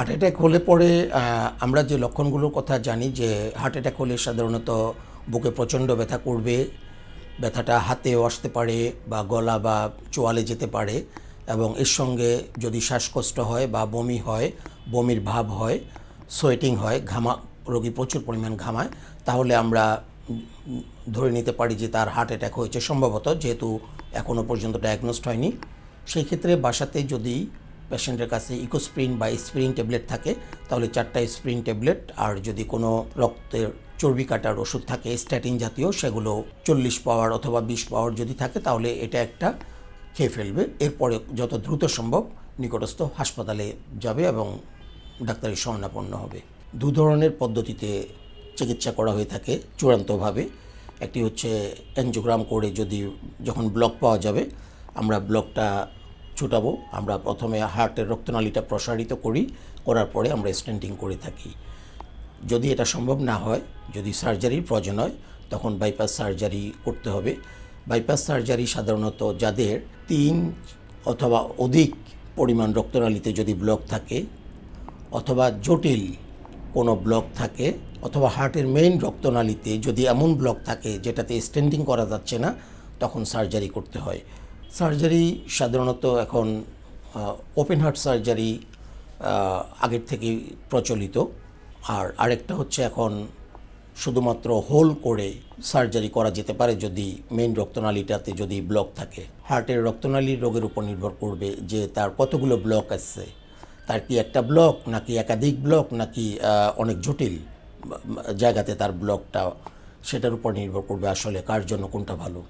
Heart attack হলে পরে আমরা যে লক্ষণগুলোর কথা জানি যে হার্ট অ্যাটাক হলে সাধারণত বুকে প্রচণ্ড ব্যথা করবে, ব্যথাটা হাতেও আসতে পারে বা গলা বা চোয়ালে যেতে পারে এবং এর সঙ্গে যদি শ্বাসকষ্ট হয় বা বমি হয়, বমির ভাব হয় সোয়েটিং হয়, ঘামা, রোগী প্রচুর পরিমাণ ঘামায়, তাহলে আমরা ধরে নিতে পারি যে তার হার্ট অ্যাটাক হয়েছে সম্ভবত, যেহেতু এখনও পর্যন্ত ডায়াগনোসড হয়নি। সেই ক্ষেত্রে বাসাতে যদি পেশেন্টের কাছে ইকোস্প্রিন বা স্প্রিন ট্যাবলেট থাকে, তাহলে চারটা স্প্রিন ট্যাবলেট আর যদি কোনো রক্তের চর্বি কাটার ওষুধ থাকে, স্ট্যাটিন জাতীয়, সেগুলো চল্লিশ পাওয়ার অথবা বিশ পাওয়ার যদি থাকে, তাহলে এটা একটা খেয়ে ফেলবে। এরপরে যত দ্রুত সম্ভব নিকটস্থ হাসপাতালে যাবে এবং ডাক্তারি শরণাপন্ন হবে। দু ধরনের পদ্ধতিতে চিকিৎসা করা হয়ে থাকে চূড়ান্তভাবে। একটি হচ্ছে অ্যানজিওগ্রাম করে যদি যখন ব্লক পাওয়া যাবে, আমরা ব্লকটা ছুটাবো। আমরা প্রথমে হার্টের রক্তনালীটা প্রসারিত করি, করার পরে আমরা স্টেন্টিং করে থাকি। যদি এটা সম্ভব না হয়, যদি সার্জারির প্রয়োজন হয়, তখন বাইপাস সার্জারি করতে হবে। বাইপাস সার্জারি সাধারণত যাদের তিন অথবা অধিক পরিমাণ রক্তনালীতে যদি ব্লক থাকে অথবা জটিল কোনো ব্লক থাকে অথবা হার্টের মেইন রক্তনালীতে যদি এমন ব্লক থাকে যেটাতে স্টেন্ডিং করা যাচ্ছে না, তখন সার্জারি করতে হয়। সার্জারি সাধারণত এখন ওপেন হার্ট সার্জারি আগের থেকেই প্রচলিত। আর আরেকটা হচ্ছে এখন শুধুমাত্র হোল করে সার্জারি করা যেতে পারে যদি মেইন রক্তনালীটাতে যদি ব্লক থাকে। হার্টের রক্তনালীর রোগের উপর নির্ভর করবে যে তার কতগুলো ব্লক আছে। তার কি একটা ব্লক নাকি একাধিক ব্লক নাকি অনেক জটিল জায়গাতে তার ব্লকটা সেটার উপর নির্ভর করবে আসলে কার জন্য কোনটা ভালো।